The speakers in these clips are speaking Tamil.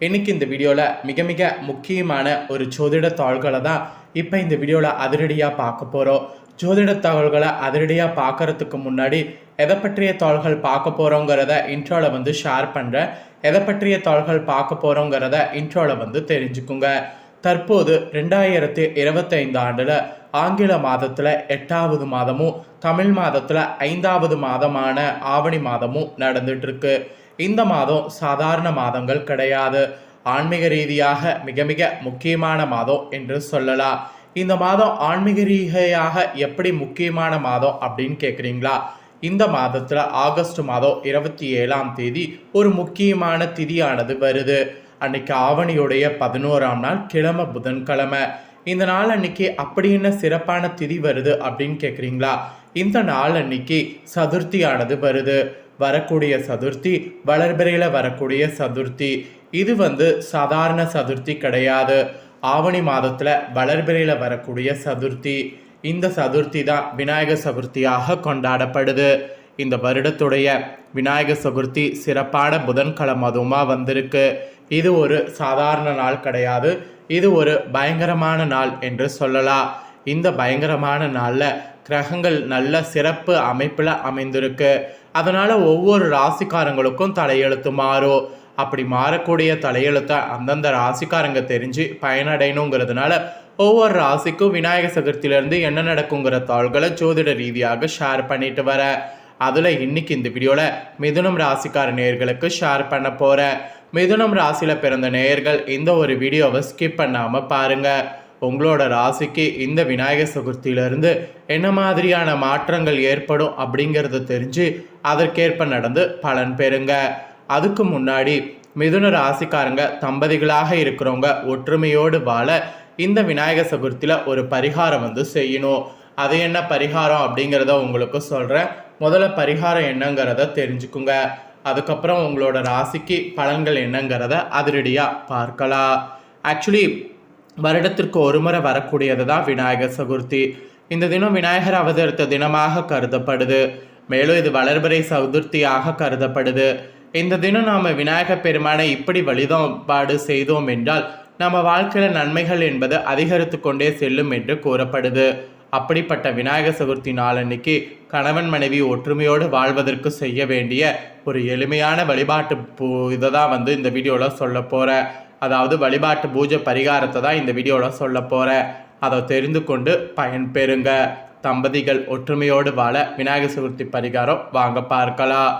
இன்னைக்கு இந்த வீடியோவில் மிக மிக முக்கியமான ஒரு ஜோதிட தாள்களை தான் இப்போ இந்த வீடியோவில் அதிரடியாக பார்க்க போகிறோம் ஜோதிட தாள்களை அதிரடியாக பார்க்கறதுக்கு முன்னாடி எதை பற்றிய தாள்கள் பார்க்க போகிறோங்கிறத இன்ட்ரோவில் வந்து ஷேர் பண்ணுறேன் எதை பற்றிய தாள்கள் பார்க்க போகிறோங்கிறத இன்ட்ரோவில் வந்து தெரிஞ்சுக்குங்க. தற்போது ரெண்டாயிரத்தி இருபத்தைந்து ஆண்டில் ஆங்கில மாதத்தில் எட்டாவது மாதமும் தமிழ் மாதத்தில் ஐந்தாவது மாதமான ஆவணி மாதமும் நடந்துட்டுருக்கு இந்த மாதம் சாதாரண மாதங்கள் கிடையாது. ஆன்மீக ரீதியாக மிக மிக முக்கியமான மாதம் என்று சொல்லலாம். இந்த மாதம் ஆன்மீக ரீதியாக எப்படி முக்கியமான மாதம் அப்படின்னு கேட்குறீங்களா இந்த மாதத்தில் ஆகஸ்ட் மாதம் இருபத்தி ஏழாம் தேதி ஒரு முக்கியமான திதியானது வருது. அன்னைக்கு ஆவணியுடைய பதினோராம் நாள் கிழமை புதன்கிழமை. இந்த நாள் அன்னைக்கு அப்படி என்ன சிறப்பான திதி வருது அப்படின்னு கேட்குறீங்களா இந்த நாள் அன்னைக்கு சதுர்த்தியானது வருது. வரக்கூடிய சதுர்த்தி வளர்பிறையில் வரக்கூடிய சதுர்த்தி. இது வந்து சாதாரண சதுர்த்தி கிடையாது. ஆவணி மாதத்தில் வளர்பிறையில் வரக்கூடிய சதுர்த்தி. இந்த சதுர்த்தி தான் விநாயகர் சதுர்த்தியாக கொண்டாடப்படுது. இந்த வருடத்துடைய விநாயகர் சதுர்த்தி சிறப்பான புதன்கிழமை அதுவுமாக வந்திருக்கு. இது ஒரு சாதாரண நாள் கிடையாது. இது ஒரு பயங்கரமான நாள் என்று சொல்லலாம். இந்த பயங்கரமான நாளில் கிரகங்கள் நல்ல சிறப்பு அமைப்பில் அமைந்திருக்கு. அதனால் ஒவ்வொரு ராசிக்காரங்களுக்கும் தலையெழுத்து மாறும் அப்படி மாறக்கூடிய தலையெழுத்தை அந்தந்த ராசிக்காரங்க தெரிஞ்சு பயனடையணுங்கிறதுனால ஒவ்வொரு ராசிக்கும் விநாயகர் சதுர்த்தியிலேருந்து என்ன நடக்குங்கிற தாள்களை ஜோதிட ரீதியாக ஷேர் பண்ணிட்டு வரேன் அதில் இன்னைக்கு இந்த வீடியோவில் மிதுனம் ராசிக்கார நேர்களுக்கு ஷேர் பண்ண போகிறேன் மிதுனம் ராசியில் பிறந்த நேயர்கள் இந்த ஒரு வீடியோவை ஸ்கிப் பண்ணாமல் பாருங்கள் உங்களோட ராசிக்கு இந்த விநாயகர் சதுர்த்தியிலிருந்து என்ன மாதிரியான மாற்றங்கள் ஏற்படும் அப்படிங்கிறத தெரிஞ்சு அதற்கேற்ப நடந்து பலன் பெறுங்க. அதுக்கு முன்னாடி மிதுன ராசிக்காரங்க தம்பதிகளாக இருக்கிறவங்க ஒற்றுமையோடு வாழ இந்த விநாயகர் சதுர்த்தியில் ஒரு பரிகாரம் வந்து செய்யணும். அது என்ன பரிகாரம் அப்படிங்கிறத உங்களுக்கு சொல்கிறேன் முதல்ல பரிகாரம் என்னங்கிறத தெரிஞ்சுக்குங்க. அதுக்கப்புறம் உங்களோட ராசிக்கு பலன்கள் என்னங்கிறத அதிரடியாக பார்க்கலாம். ஆக்சுவலி வருடத்திற்கு ஒருமுறை வரக்கூடியது தான் விநாயகர் சதுர்த்தி. இந்த தினம் விநாயகர் அவதரித்த தினமாக கருதப்படுது. மேலும் இது வளர்பிறை சதுர்த்தியாக கருதப்படுது. இந்த தினம் நாம் விநாயகர் பெருமானை இப்படி வழிபாடு செய்தோம் என்றால் நம்ம வாழ்க்கையில் நன்மைகள் என்பது அதிகரித்து கொண்டே செல்லும் என்று கூறப்படுது. அப்படிப்பட்ட விநாயகர் சதுர்த்தி நாளன்னைக்கு கணவன் மனைவி ஒற்றுமையோடு வாழ்வதற்கு செய்ய வேண்டிய ஒரு எளிமையான வழிபாட்டு இதை தான் வந்து இந்த வீடியோவில் சொல்ல போகிறேன் அதாவது வழிபாட்டு பூஜை பரிகாரத்தை தான் இந்த வீடியோவில் சொல்ல போகிறேன் அதை தெரிந்து கொண்டு பயன்பெறுங்க தம்பதிகள் ஒற்றுமையோடு வாழ விநாயகர் சதுர்த்தி பரிகாரம் வாங்க பார்க்கலாம்.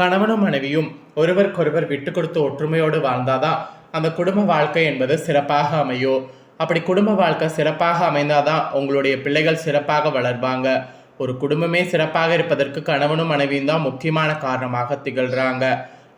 கணவனும் மனைவியும் ஒருவருக்கொருவர் விட்டு கொடுத்து ஒற்றுமையோடு வாழ்ந்தாதான் அந்த குடும்ப வாழ்க்கை என்பது சிறப்பாக அமையும். அப்படி குடும்ப வாழ்க்கை சிறப்பாக அமைந்தாதான் உங்களுடைய பிள்ளைகள் சிறப்பாக வளர்வாங்க. ஒரு குடும்பமே சிறப்பாக இருப்பதற்கு கணவனும் மனைவியும் தான் முக்கியமான காரணமாக திகழ்கிறாங்க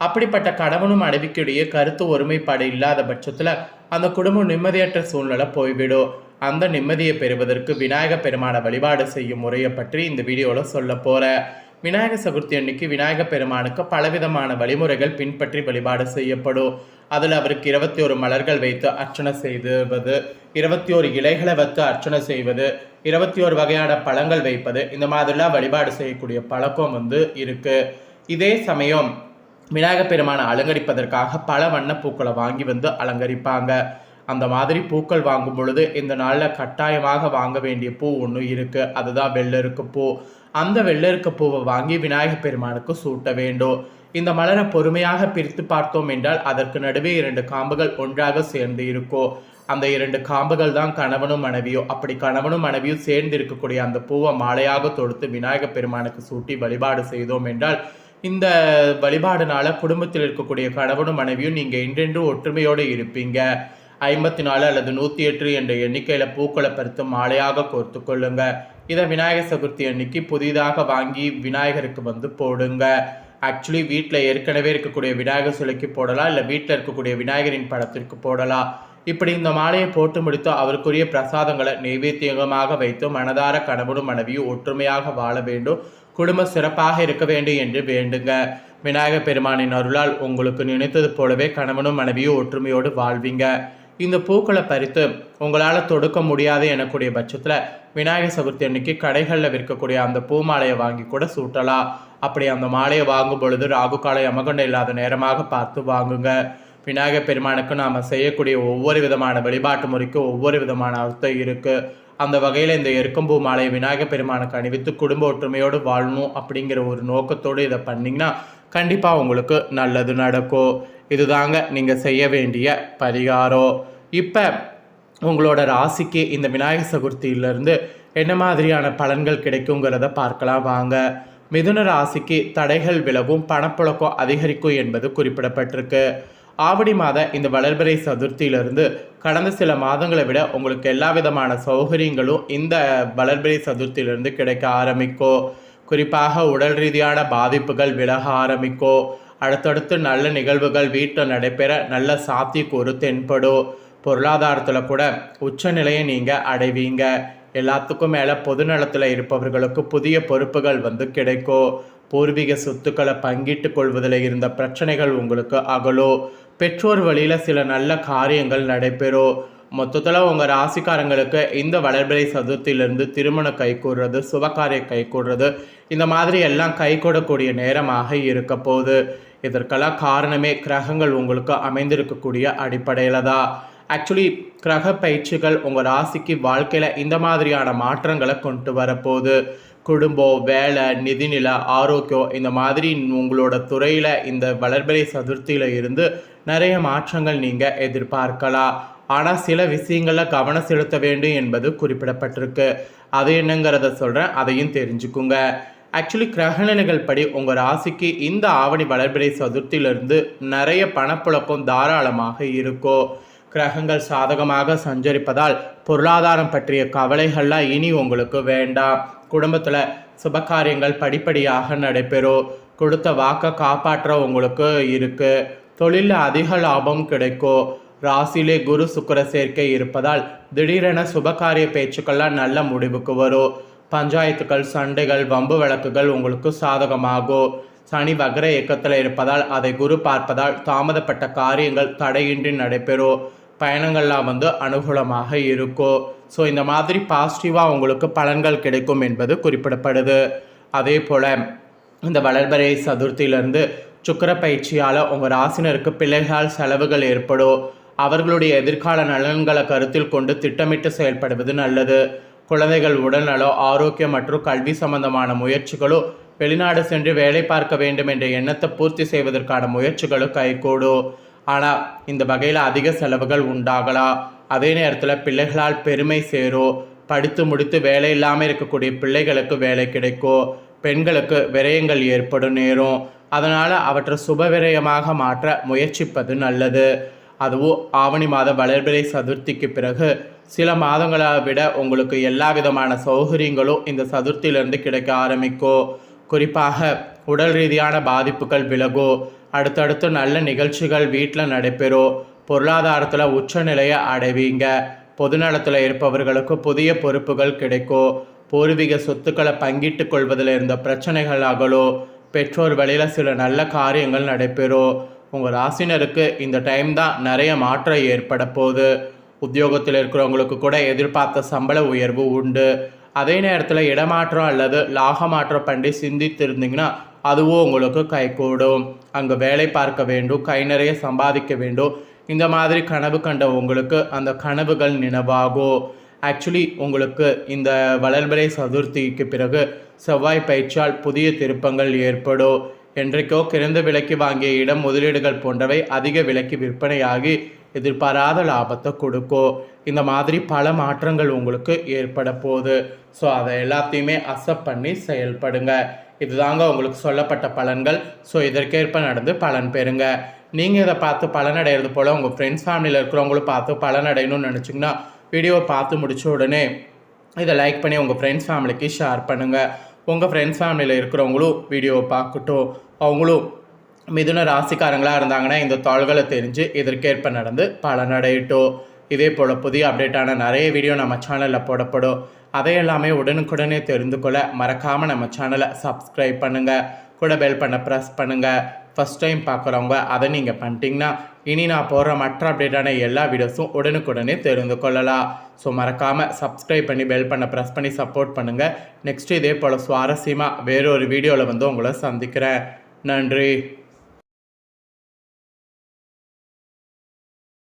அப்படிப்பட்ட கணவனும் மனைவிக்கிடையே கருத்து ஒருமைப்பாடு இல்லாத பட்சத்தில் அந்த குடும்பம் நிம்மதியற்ற சூழ்நிலை போய்விடும். அந்த நிம்மதியை பெறுவதற்கு விநாயக பெருமானை வழிபாடு செய்யும் முறையை பற்றி இந்த வீடியோவில் சொல்ல போகிறேன் விநாயகர் சதுர்த்தி அன்னைக்கு விநாயக பெருமானுக்கு பலவிதமான வழிமுறைகள் பின்பற்றி வழிபாடு செய்யப்படும். அதில் அவருக்கு இருபத்தி ஒரு மலர்கள் வைத்து அர்ச்சனை செய்வது இருபத்தி ஒரு இலைகளை வைத்து அர்ச்சனை செய்வது இருபத்தி ஒரு வகையான பழங்கள் வைப்பது இந்த மாதிரிலாம் வழிபாடு செய்யக்கூடிய பழக்கம் வந்து இருக்குது இதே சமயம் விநாயகப் பெருமானை அலங்கரிப்பதற்காக பல வண்ண பூக்களை வாங்கி வந்து அலங்கரிப்பாங்க. அந்த மாதிரி பூக்கள் வாங்கும் பொழுது இந்த நாளில் கட்டாயமாக வாங்க வேண்டிய பூ ஒன்று இருக்குது அதுதான் வெள்ளருக்கு பூ. அந்த வெள்ளருக்கு பூவை வாங்கி விநாயகர் பெருமானுக்கு சூட்ட வேண்டும். இந்த மலரை பொறுமையாக பிரித்து பார்த்தோம் என்றால் அதற்கு நடுவே இரண்டு காம்புகள் ஒன்றாக சேர்ந்து இருக்கும். அந்த இரண்டு காம்புகள் தான் கணவனும் மனைவியோ அப்படி கணவனும் மனைவியும் சேர்ந்து இருக்கக்கூடிய அந்த பூவை மாலையாக தொடுத்து விநாயகப் பெருமானுக்கு சூட்டி வழிபாடு செய்தோம் என்றால் இந்த வழிபாடுனால குடும்பத்தில் இருக்கக்கூடிய கணவனும் மனைவியும் நீங்கள் என்றென்று ஒற்றுமையோடு இருப்பீங்க. ஐம்பத்தி நாலு அல்லது நூற்றி எட்டு என்ற எண்ணிக்கையில் பூக்களை பறித்து மாலையாக கோர்த்து கொள்ளுங்க. இதை விநாயகர் சதுர்த்தி அன்னைக்கு புதிதாக வாங்கி விநாயகருக்கு வந்து போடுங்க. ஆக்சுவலி வீட்டில் ஏற்கனவே இருக்கக்கூடிய விநாயகர் சிலைக்கு போடலாம் இல்லை வீட்டில் இருக்கக்கூடிய விநாயகரின் படத்திற்கு போடலாம். இப்படி இந்த மாலையை போட்டு முடித்து அவருக்குரிய பிரசாதங்களை நைவேத்தியமாக வைத்து மனதார கணவனும் மனைவியும் ஒற்றுமையாக வாழ வேண்டும். குடும்பம் சிறப்பாக இருக்க வேண்டும் என்று வேண்டுங்க. விநாயகர் பெருமானின் அருளால் உங்களுக்கு நினைத்தது போலவே கணவனும் மனைவியும் ஒற்றுமையோடு வாழ்வீங்க. இந்த பூக்களை பறித்து உங்களால் தொடுக்க முடியாது எனக்கூடிய பட்சத்தில் விநாயகர் சதுர்த்தி அன்னைக்கு கடைகளில் விற்கக்கூடிய அந்த பூ மாலையை வாங்கி கூட சூட்டலாம். அப்படி அந்த மாலையை வாங்கும் பொழுது ராகு காலை யமகண்டம் இல்லாத நேரமாக பார்த்து வாங்குங்க. விநாயகர் பெருமானுக்கு நாம் செய்யக்கூடிய ஒவ்வொரு விதமான வழிபாட்டு முறைக்கும் ஒவ்வொரு விதமான அர்த்தம் இருக்குது அந்த வகையில் இந்த எருக்கம்பூ மாலையை விநாயகர் பெருமானுக்கு அணிவித்து குடும்ப ஒற்றுமையோடு வாழணும் அப்படிங்கிற ஒரு நோக்கத்தோடு இதை பண்ணிங்கன்னா கண்டிப்பாக உங்களுக்கு நல்லது நடக்கும். இதுதாங்க நீங்கள் செய்ய வேண்டிய பரிகாரம். இப்போ உங்களோட ராசிக்கு இந்த விநாயகர் சதுர்த்தியிலிருந்து என்ன மாதிரியான பலன்கள் கிடைக்குங்கிறத பார்க்கலாம் வாங்க. மிதுன ராசிக்கு தடைகள் விலகும் பணப்புழக்கம் அதிகரிக்கும் என்பது குறிப்பிடப்பட்டிருக்கு. ஆவடி மாத இந்த வளர்பிறை சதுர்த்தியிலிருந்து கடந்த சில மாதங்களை விட உங்களுக்கு எல்லா விதமான சௌகரியங்களும் இந்த வளர்பிறை சதுர்த்தியிலிருந்து கிடைக்க ஆரம்பிக்கும் குறிப்பாக உடல் ரீதியான பாதிப்புகள் விலக ஆரம்பிக்கும் அடுத்தடுத்து நல்ல நிகழ்வுகள் வீட்டில் நடைபெற நல்ல சாத்தியக்கூறு தென்படும் பொருளாதாரத்தில் கூட உச்சநிலையை நீங்கள் அடைவீங்க. எல்லாத்துக்கும் மேலே பொதுநலத்தில் இருப்பவர்களுக்கு புதிய பொறுப்புகள் வந்து கிடைக்கும் பூர்வீக சொத்துக்களை பங்கிட்டு கொள்வதில் இருந்த பிரச்சனைகள் உங்களுக்கு அகலும் பெற்றோர் வழியில் சில நல்ல காரியங்கள் நடைபெறும் மொத்தத்தில் உங்கள் ராசிக்காரங்களுக்கு இந்த வளர்பிறை சதுர்த்தியிலிருந்து திருமணம் கைகூடுறது சுபகாரிய கைகூடுறது இந்த மாதிரி எல்லாம் கை கூடக்கூடிய நேரமாக இருக்க போகுது. இதற்கெல்லாம் காரணமே கிரகங்கள் உங்களுக்கு அமைந்திருக்கக்கூடிய அடிப்படையில் தான். ஆக்சுவலி கிரக பயிற்சிகள் உங்கள் ராசிக்கு வாழ்க்கையில் இந்த மாதிரியான மாற்றங்களை கொண்டு வரப்போகுது. குடும்பம் வேலை நிதிநிலை ஆரோக்கியம் இந்த மாதிரி உங்களோட துறையில் இந்த வளர்பிறை சதுர்த்தியில் இருந்து நிறைய மாற்றங்கள் நீங்கள் எதிர்பார்க்கலாம். ஆனால் சில விஷயங்களில் கவனம் செலுத்த வேண்டும் என்பது குறிப்பிடப்பட்டிருக்கு. அது என்னங்கிறத சொல்கிறேன் அதையும் தெரிஞ்சுக்குங்க. ஆக்சுவலி கிரகணங்கள் படி உங்கள் ராசிக்கு இந்த ஆவணி வளர்பிறை சதுர்த்தியிலிருந்து நிறைய பணப்புழக்கம் தாராளமாக இருக்கும் கிரகங்கள் சாதகமாக சஞ்சரிப்பதால் பொருளாதாரம் பற்றிய கவலைகள்லாம் இனி உங்களுக்கு வேண்டாம். குடும்பத்தில் சுபகாரியங்கள் படிப்படியாக நடைபெறும். கொடுத்த வாக்கை காப்பாற்ற உங்களுக்கு இருக்குது தொழிலில் அதிக லாபம் கிடைக்கும். ராசியிலே குரு சுக்கர சேர்க்கை இருப்பதால் திடீரென சுபகாரிய பேச்சுக்கள்லாம் நல்ல முடிவுக்கு வரும். பஞ்சாயத்துக்கள் சண்டைகள் வம்பு வழக்குகள் உங்களுக்கு சாதகமாகும். சனி வகர இயக்கத்தில் இருப்பதால் அதை குரு பார்ப்பதால் தாமதப்பட்ட காரியங்கள் தடையின்றி நடைபெறும். பயணங்கள்லாம் வந்து அனுகூலமாக இருக்கும் ஸோ இந்த மாதிரி பாசிட்டிவாக உங்களுக்கு பலன்கள் கிடைக்கும் என்பது குறிப்பிடப்படுது. அதே போல் இந்த வளர்பறை சதுர்த்தியிலேருந்து சுக்கர பயிற்சியால் உங்கள் ராசினருக்கு பிள்ளைகளால் செலவுகள் ஏற்படும். அவர்களுடைய எதிர்கால நலன்களை கருத்தில் கொண்டு திட்டமிட்டு செயல்படுவது நல்லது. குழந்தைகள் உடல்நலோ ஆரோக்கியம் மற்றும் கல்வி சம்பந்தமான முயற்சிகளோ வெளிநாடு சென்று வேலை பார்க்க வேண்டும் என்ற எண்ணத்தை பூர்த்தி செய்வதற்கான முயற்சிகளும் கைகூடும். ஆனால் இந்த வகையில் அதிக செலவுகள் உண்டாகலாம் அதே நேரத்தில் பிள்ளைகளால் பெருமை சேரும் படித்து முடித்து வேலை இல்லாமல் இருக்கக்கூடிய பிள்ளைகளுக்கு வேலை கிடைக்கும் பெண்களுக்கு விரயங்கள் ஏற்படும் நேரும் அதனால் அவற்றை சுப விரயமாக மாற்ற முயற்சிப்பது நல்லது. அதுவும் ஆவணி மாத வளர்பிறை சதுர்த்திக்கு பிறகு சில மாதங்களை விட உங்களுக்கு எல்லா விதமான சௌகரியங்களும் இந்த சதுர்த்தியிலிருந்து கிடைக்க ஆரம்பிக்கும் குறிப்பாக உடல் ரீதியான பாதிப்புகள் விலகும் அடுத்தடுத்து நல்ல நிகழ்ச்சிகள் வீட்டில் நடைபெறும் பொருளாதாரத்தில் உச்சநிலையை அடைவீங்க. பொதுநலத்தில் இருப்பவர்களுக்கு புதிய பொறுப்புகள் கிடைக்கும் பூர்வீக சொத்துக்களை பங்கிட்டு கொள்வதில் இருந்த பிரச்சனைகள் அகலோ. பெற்றோர் வழியில் சில நல்ல காரியங்கள் நடைபெறும் உங்கள் ராசினருக்கு இந்த டைம் தான் நிறைய மாற்றம் ஏற்பட போகுது. உத்தியோகத்தில் இருக்கிறவங்களுக்கு கூட எதிர்பார்த்த சம்பள உயர்வு உண்டு. அதே நேரத்தில் இடமாற்றம் அல்லது லாக மாற்றம் பண்ணி சிந்தித்திருந்தீங்கன்னா அதுவும் உங்களுக்கு கைகூடும். அங்கே வேலை பார்க்க வேண்டும் கை நிறைய சம்பாதிக்க வேண்டும். இந்த மாதிரி கனவு கண்ட உங்களுக்கு அந்த கனவுகள் நினைவாகும் ஆக்சுவலி உங்களுக்கு இந்த வளர்பிறை சதுர்த்திக்கு பிறகு செவ்வாய் பயிற்சியால் புதிய திருப்பங்கள் ஏற்படும் என்றைக்கோ கிறந்த விலைக்கு வாங்கிய இடம் முதலீடுகள் போன்றவை அதிக விலைக்கு விற்பனையாகி எதிர்பாராத லாபத்தை கொடுக்கும் இந்த மாதிரி பல மாற்றங்கள் உங்களுக்கு ஏற்பட போகுது. ஸோ அதை எல்லாத்தையுமே அசப் பண்ணி செயல்படுங்க. இதுதாங்க உங்களுக்கு சொல்லப்பட்ட பலன்கள். ஸோ இதற்கேற்ப நடந்து பலன் பெறுங்க. நீங்கள் இதை பார்த்து பலனடைகிறது போல் உங்கள் ஃப்ரெண்ட்ஸ் ஃபேமிலியில் இருக்கிறவங்களும் பார்த்து பலனடையணும்னு நினச்சிங்கன்னா வீடியோவை பார்த்து முடிச்ச உடனே இதை லைக் பண்ணி உங்கள் ஃப்ரெண்ட்ஸ் ஃபேமிலிக்கு ஷேர் பண்ணுங்கள் உங்கள் ஃப்ரெண்ட்ஸ் ஃபேமிலியில் இருக்கிறவங்களும் வீடியோவை பார்க்கட்டும். அவங்களும் மிதுன ராசிக்காரங்களாக இருந்தாங்கன்னா இந்த தாள்களை தெரிஞ்சு இதற்கேற்ப நடந்து பலனடையட்டும் இதே போல் புதிய அப்டேட்டான நிறைய வீடியோ நம்ம சேனலில் போடப்படும். அதையெல்லாமே உடனுக்குடனே தெரிந்து கொள்ள மறக்காமல் நம்ம சேனலை சப்ஸ்கிரைப் பண்ணுங்கள் கூட பெல் பண்ண ப்ரெஸ் பண்ணுங்கள் ஃபஸ்ட் டைம் பார்க்குறவங்க அதை நீங்கள் பண்ணிட்டீங்கன்னா இனி நான் போடுற மற்ற அப்டேட்டான எல்லா வீடியோஸும் உடனுக்குடனே தெரிந்து கொள்ளலாம். ஸோ மறக்காமல் சப்ஸ்கிரைப் பண்ணி பெல் பண்ண ப்ரெஸ் பண்ணி சப்போர்ட் பண்ணுங்கள் நெக்ஸ்ட்டு இதே போல் சுவாரஸ்யமாக வேறொரு வீடியோவில் வந்து உங்களை சந்திக்கிறேன். நன்றி.